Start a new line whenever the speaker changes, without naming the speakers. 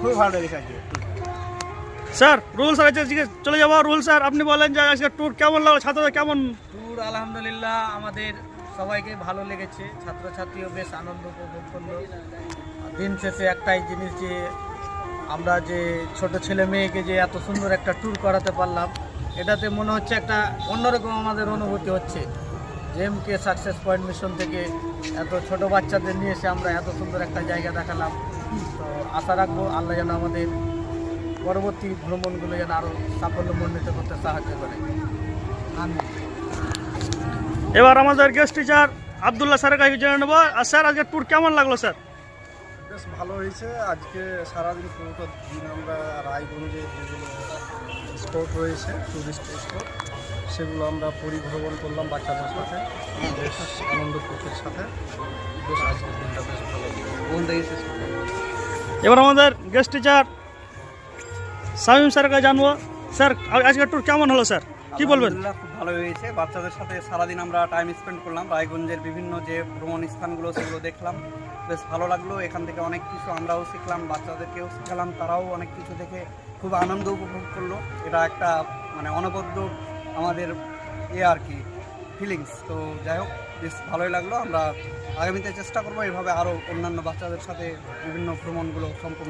খুবই ভালো লেগেছে আজকে।
স্যার রুল স্যার আজকে চলে যাব। রুল স্যার আপনি বলেন যে আজকে ট্যুর কেমন লাগল? ছাত্রদের কেমন?
ট্যুর আলহামদুলিল্লাহ আমাদের সবাইকে ভালো লেগেছে। ছাত্রছাত্রীও বেশ আনন্দ উপভোগ করল। দিন শেষে একটাই জিনিস যে আমরা যে ছোট ছেলে মেয়েকে যে এত সুন্দর একটা ট্যুর করাতে পারলাম এটাতে মনে হচ্ছে একটা অন্যরকম আমাদের অনুভূতি হচ্ছে। জেম কে সাকসেস পয়েন্ট মিশন থেকে এত ছোট বাচ্চাদের নিয়ে এসে আমরা এত সুন্দর একটা জায়গা দেখালাম। তো আশা রাখব আল্লাহ যেন আমাদের পরবর্তী ভ্রমণগুলো যেন আরও সাফল্যমণ্ডিত করতে সাহায্য করে। আমি
এবার আমাদের গেস্ট টিচার আবদুল্লাহ স্যারের কাছে জেনে নেব। আর স্যার আজকে ট্যুর কেমন লাগল স্যার?
বেশ ভালো হয়েছে। আজকে সারাদিন পুরোটা দিন আমরা রায়গঞ্জে যেগুলো স্পট রয়েছে টুরিস্ট স্পট সেগুলো আমরা পরিভ্রমণ করলাম বাচ্চাদের সাথে। বেশ আনন্দ ফুর্তির সাথে। বেশ আজকের দিনটা বেশ ভালো
এবার আমাদের গেস্ট টিচার শামীম স্যারের কাছে জানব। স্যার আজকের ট্যুর কেমন হলো স্যার কি বলবেন?
খুব ভালো হয়েছে। বাচ্চাদের সাথে সারাদিন আমরা টাইম স্পেন্ড করলাম। রায়গঞ্জের বিভিন্ন যে ভ্রমণ স্থানগুলো সেগুলো দেখলাম। বেশ ভালো লাগল। এখান থেকে অনেক কিছু আমরাও শিখলাম বাচ্চাদেরকেও শিখালাম। তারাও অনেক কিছু দেখে খুব আনন্দ উপভোগ করল। এটা একটা মানে অনবদ্য আমাদের এ আর কি ফিলিংস তো যাই হোক, বেশ ভালোই লাগল। আমরা আগামীতে চেষ্টা করব এভাবে আরও অন্যান্য বাচ্চাদের সাথে বিভিন্ন ভ্রমণগুলো সম্পূর্ণ